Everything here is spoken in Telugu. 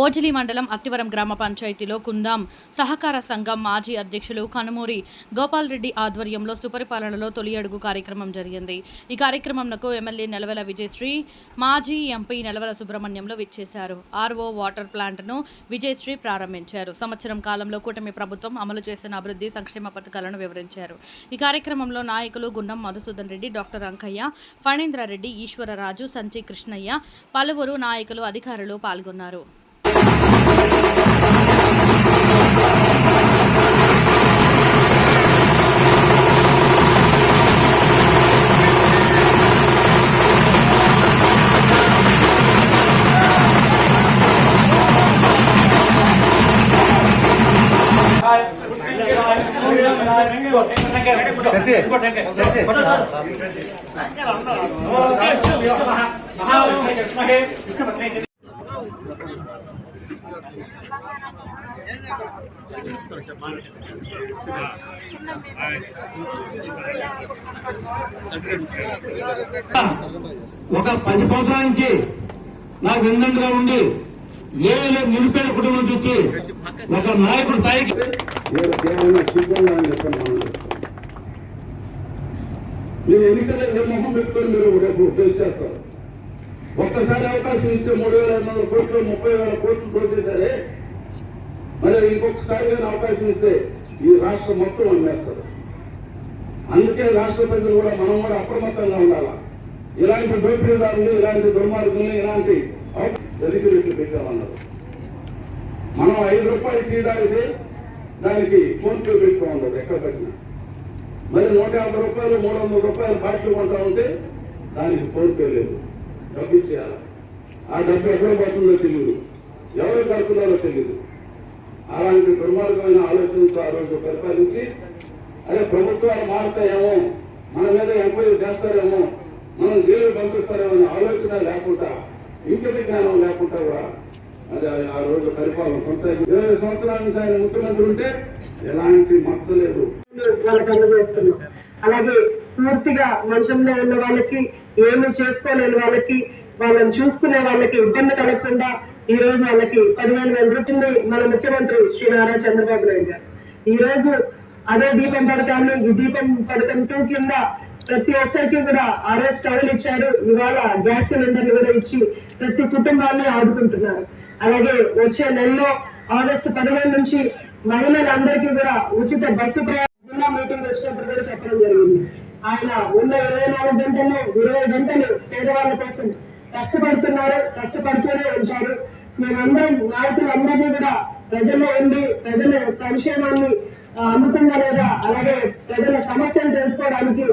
ఓజిలి మండలం అత్తివరం గ్రామ పంచాయతీలో కుందాం సహకార సంఘం మాజీ అధ్యక్షులు కనుమూరి గోపాల్ రెడ్డి ఆధ్వర్యంలో సుపరిపాలనలో తొలి అడుగు కార్యక్రమం జరిగింది. ఈ కార్యక్రమంకు ఎమ్మెల్యే నెలవెల విజయశ్రీ మాజీ ఎంపీ నెలవెల సుబ్రహ్మణ్యంలో విచ్చేశారు. ఆర్ఓ వాటర్ ప్లాంట్ను విజయశ్రీ ప్రారంభించారు. సంవత్సరం కాలంలో కూటమి ప్రభుత్వం అమలు చేసిన అభివృద్ధి సంక్షేమ పథకాలను వివరించారు. ఈ కార్యక్రమంలో నాయకులు గుండం మధుసూదన్ రెడ్డి డాక్టర్ అంకయ్య ఫణీంద్రారెడ్డి ఈశ్వరరాజు సంచి కృష్ణయ్య పలువురు నాయకులు అధికారులు పాల్గొన్నారు. Gracias. ఒక పది సంవత్సరాల నుంచి నాకు వెన్నంగా ఉండి ఏదో నిరుపేద కుటుంబం నుంచి ఒక నాయకుడు స్థాయికి మీరు ఎన్నికల్లో ఏ మొహం పెట్టుకొని మీరు రేపు ఫేస్ చేస్తారు. ఒక్కసారి అవకాశం ఇస్తే మూడు వేల ఐదు వందల కోట్లు ముప్పై వేల కోట్లు దోసేసరే మరి ఇంకొకసారి కానీ అవకాశం ఇస్తే ఈ రాష్ట్రం మొత్తం అమ్మేస్తారు. అందుకే రాష్ట్ర ప్రజలు కూడా మనం కూడా అప్రమత్తంగా ఉండాలా? ఇలాంటి దోపిడీదారులు ఇలాంటి దుర్మార్గుల్ని ఇలాంటి ఎదుగు రెట్లు పెట్టామన్నారు. మనం ఐదు రూపాయలు టీ తాగితే దానికి ఫోన్ పే పెట్టుకో ఉండదు ఎక్కడ పెట్టినా. మరి నూట యాభై రూపాయలు మూడు వందల రూపాయలు బాటిల్ కొంటా ఉంటే దానికి ఫోన్ పే లేదు. డబ్బు ఇచ్చేయాలి? ఆ డబ్బు ఎక్కడ పడుతుందో తెలియదు ఎవరు కడుతున్నారో తెలియదు అలాంటి దుర్మార్గమైన ఆలోచనతో ఆ రోజు పరిపాలించి అరే ప్రభుత్వాలు మారుతాయేమో మన మీద ఎంక్వైరీ చేస్తారేమో మనం జైలు పంపిస్తారేమో అనే ఆలోచన లేకుండా ఇంకటి జ్ఞానం లేకుండా కూడా అది ఆ- రోజు పరిపాలన కొనసాగి ఇరవై సంవత్సరాల నుంచి ఆయన ముఖ్యమంత్రి ఉంటే ఎలాంటి మచ్చలేదు వాళ్ళకి అందజేస్తున్నాం. అలాగే పూర్తిగా వంశంలో ఉన్న వాళ్ళకి ఏమి చేసుకోలేని వాళ్ళకి వాళ్ళని చూసుకునే వాళ్ళకి ఇబ్బంది కలగకుండా ఈ రోజు వాళ్ళకి పదిహేను వేల రూపాయలు మన ముఖ్యమంత్రి శ్రీ నారా చంద్రబాబు నాయుడు గారు. ఈ రోజు అదే దీపం పథకాన్ని ఈ దీపం పథకం టూ కింద ప్రతి ఒక్కరికి కూడా ఆర్ఎస్ స్టవ్లు ఇచ్చారు. ఇవాళ గ్యాస్ సిలిండర్లు కూడా ఇచ్చి ప్రతి కుటుంబాన్ని ఆదుకుంటున్నారు. అలాగే వచ్చే నెలలో ఆగస్టు పదివేల నుంచి మహిళలందరికీ కూడా ఉచిత బస్సు ప్రయాణం జిల్లా మీటింగ్ వచ్చినప్పుడు కూడా చెప్పడం జరిగింది. ఆయన ఉన్న ఇరవై నాలుగు గంటల్లో ఇరవై గంటలు పేదవాళ్ళ కోసం కష్టపడుతున్నారు కష్టపడుతూనే ఉంటారు. మేమందరం నాయకులందరినీ కూడా ప్రజల్లో ఉండి ప్రజల సంక్షేమాన్ని అమ్ముతుందా అందుతుందా లేదా అలాగే ప్రజల సమస్యలు తెలుసుకోవడానికి